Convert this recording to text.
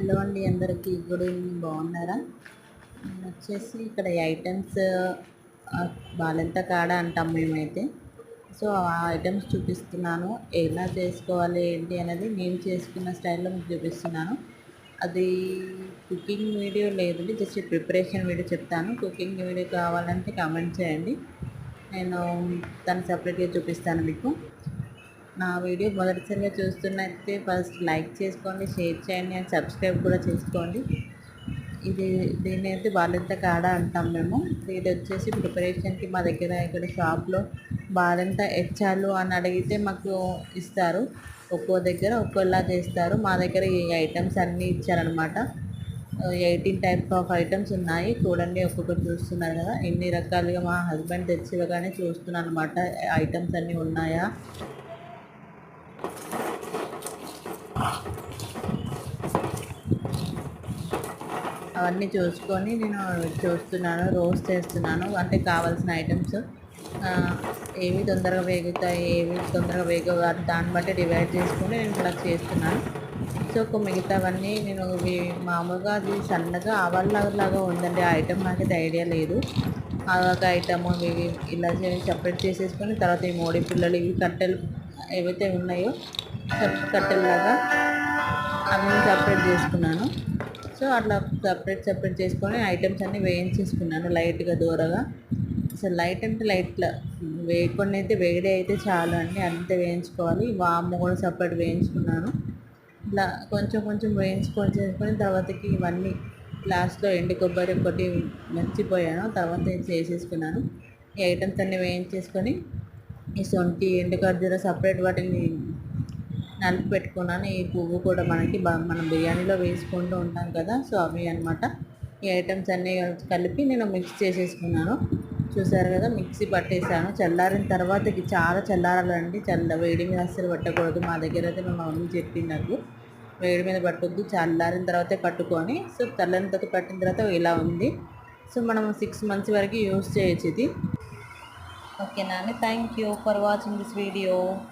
Hello అండి అందరికీ. Good evening. బాగున్నారా? నేను వచ్చేసి ఇక్కడ ఈ ఐటమ్స్ బాలెంత కాడ అంటాం మేమైతే. సో ఆ ఐటమ్స్ చూపిస్తున్నాను. ఎలా చేసుకోవాలి ఏంటి అనేది నేను చేసుకున్న స్టైల్లో మీకు చూపిస్తున్నాను. అది కుకింగ్ వీడియో లేదండి జస్ట్ ప్రిపరేషన్ వీడియో చెప్తాను. కుకింగ్ వీడియో కావాలంటే కామెంట్ చేయండి. నేను దాన్ని సపరేట్గా చూపిస్తాను మీకు. నా వీడియో మొదటిసారిగా చూస్తున్నట్టే ఫస్ట్ లైక్ చేసుకోండి షేర్ చేయండి అండ్ సబ్స్క్రైబ్ కూడా చేసుకోండి. ఇది దీన్ని అయితే బాలింత కాడ అంటాం మేము. ఇది వచ్చేసి ప్రిపరేషన్కి మా దగ్గర ఇక్కడ షాప్లో బాలింత ఎచ్చాలు అని అడిగితే మాకు ఇస్తారు. ఒక్కో దగ్గర ఒక్కోలా చేస్తారు. మా దగ్గర ఈ ఐటమ్స్ అన్నీ ఇచ్చారనమాట ఎయిటీన్ టైప్స్ ఆఫ్ ఐటమ్స్ ఉన్నాయి. చూడండి ఒక్కొక్కటి చూస్తున్నారు కదా. ఎన్ని రకాలుగా మా హస్బెండ్ తెచ్చి ఇవ్వగానే చూస్తున్నాను అనమాట ఐటమ్స్ అన్నీ ఉన్నాయా? అవన్నీ చూసుకొని నేను చూస్తున్నాను రోస్ట్ చేస్తున్నాను. అంటే కావాల్సిన ఐటమ్స్ ఏవి తొందరగా వేగుతాయి ఏవి తొందరగా వేగవు దాన్ని బట్టి డివైడ్ చేసుకొని నేను ఇలా చేస్తున్నాను. సో ఒక మిగతావన్నీ నేను మామూలుగా అది సన్నగా ఆవల్లాగా ఉందండి. ఆ ఐటమ్ నాకైతే ఐడియా లేదు. ఆ ఒక ఐటమ్ ఇవి ఇలా సపరేట్ చేసేసుకొని తర్వాత ఈ మోడీ పిల్లలు ఇవి కట్టెలు ఏవైతే ఉన్నాయో కట్టెల్లాగా అన్నీ సపరేట్ చేసుకున్నాను. సో అట్లా సపరేట్ సపరేట్ చేసుకొని ఐటమ్స్ అన్నీ వేయించేసుకున్నాను లైట్గా దూరగా. అసలు లైట్ అంటే లైట్లా వేయకుండా అయితే వేడి అయితే చాలు అండి అంతే వేయించుకోవాలి. వాము కూడా సపరేట్ వేయించుకున్నాను. ఇట్లా కొంచెం కొంచెం వేయించుకొని చేసుకొని తర్వాతకి ఇవన్నీ లాస్ట్లో ఎండు కొబ్బరి ఒకటి మర్చిపోయాను తర్వాత చేసేసుకున్నాను. ఈ ఐటమ్స్ అన్నీ వేయించేసుకొని ఈ సొంటి ఎండు ఖర్జూర సపరేట్ వాటిని నలిపి పెట్టుకున్నాను. ఈ పువ్వు కూడా మనకి మనం బిర్యానీలో వేసుకుంటూ ఉంటాం కదా సో అవి అనమాట ఈ ఐటమ్స్ అన్నీ కలిపి నేను మిక్స్ చేసేసుకున్నాను. చూసారు కదా మిక్సీ పట్టేసాను చల్లారిన తర్వాత చాలా చల్లారాలండి. చల్ల వేడి మీద అస్సలు పట్టకూడదు. మా దగ్గర అయితే మా మమ్మీ చెప్పింది నాకు. వేడి మీద పట్టొద్దు చల్లారిన తర్వాతే పట్టుకొని సో చల్లని తర్వాత పట్టిన తర్వాత ఇలా ఉంది. సో మనం సిక్స్ మంత్స్ వరకు యూస్ చేయొచ్చు ఇది. ఓకేనా అండి. Thank you for watching this video.